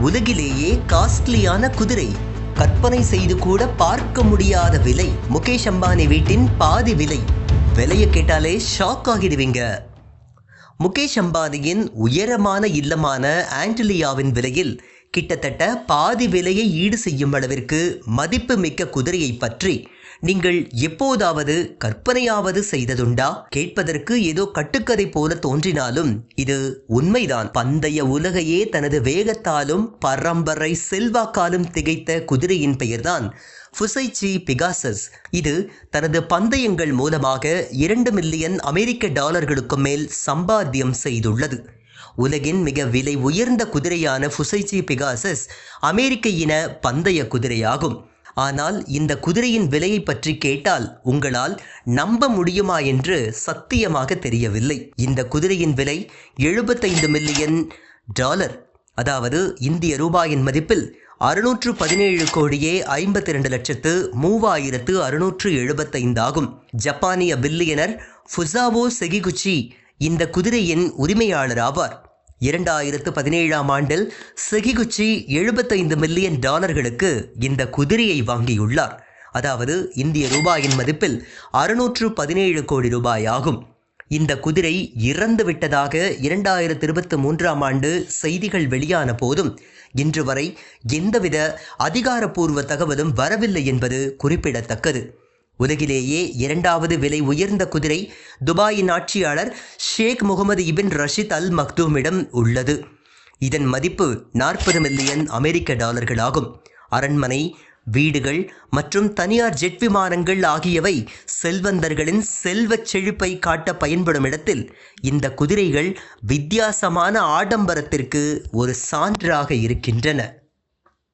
உலகிலேயே காஸ்ட்லியான குதிரை. கற்பனை செய்து கூட பார்க்க முடியாத விலை. முகேஷ் அம்பானி வீட்டின் பாதி விலை. விலையை கேட்டாலே ஷாக் ஆகிடுவீங்க. முகேஷ் அம்பானியின் உயரமான இல்லமான ஆண்டலியாவின் விலையில் கிட்டத்தட்ட பாதி விலையை ஈடு செய்யும் அளவிற்கு மதிப்பு மிக்க குதிரையை பற்றி நீங்கள் எப்போதாவது கற்பனையாவது செய்ததுண்டா? கேட்பதற்கு ஏதோ கட்டுக்கதை போல தோன்றினாலும் இது உண்மைதான். பந்தய உலகையே தனது வேகத்தாலும் பரம்பரை செல்வாக்காலும் திகைத்த குதிரையின் பெயர்தான் ஃபுசைச்சி பிகாசஸ். இது தனது பந்தயங்கள் மூலமாக இரண்டு மில்லியன் அமெரிக்க டாலர்களுக்கு மேல் சம்பாத்தியம் செய்துள்ளது. உலகின் மிக விலை உயர்ந்த குதிரையான ஃபுசைச்சி பிகாசஸ் அமெரிக்க இன பந்தய குதிரையாகும். ஆனால் இந்த குதிரையின் விலையை பற்றி கேட்டால் உங்களால் நம்ப முடியுமா என்று சத்தியமாக தெரியவில்லை. இந்த குதிரையின் விலை எழுபத்தைந்து மில்லியன் டாலர் அதாவது இந்திய ரூபாயின் மதிப்பில் அறுநூற்று பதினேழு கோடியே ஐம்பத்தி ரெண்டு லட்சத்து மூவாயிரத்து அறுநூற்று எழுபத்தைந்து ஆகும். ஜப்பானிய பில்லியனர் ஃபுசாவோ செகிகுச்சி இந்த குதிரையின் உரிமையாளர் ஆவார். இரண்டாயிரத்து பதினேழாம் ஆண்டில் செகிகுச்சி எழுபத்தைந்து மில்லியன் டாலர்களுக்கு இந்த குதிரையை வாங்கியுள்ளார். அதாவது இந்திய ரூபாயின் மதிப்பில் அறுநூற்று பதினேழு கோடி ரூபாய் ஆகும். இந்த குதிரை இறந்து விட்டதாக இரண்டாயிரத்து இருபத்தி மூன்றாம் ஆண்டு செய்திகள் வெளியான போதும் இன்று வரை எந்தவித அதிகாரப்பூர்வ தகவலும் வரவில்லை என்பது குறிப்பிடத்தக்கது. உலகிலேயே இரண்டாவது விலை உயர்ந்த குதிரை துபாயின் ஆட்சியாளர் Sheikh Mohammed Ibn Rashid Al மக்தூமிடம் உள்ளது. இதன் மதிப்பு நாற்பது மில்லியன் அமெரிக்க டாலர்களாகும். அரண்மனை வீடுகள் மற்றும் தனியார் ஜெட் விமானங்கள் ஆகியவை செல்வந்தர்களின் செல்வச் செழிப்பை காட்ட பயன்படும் இடத்தில் இந்த குதிரைகள் வித்தியாசமான ஆடம்பரத்திற்கு ஒரு சான்றாக இருக்கின்றன.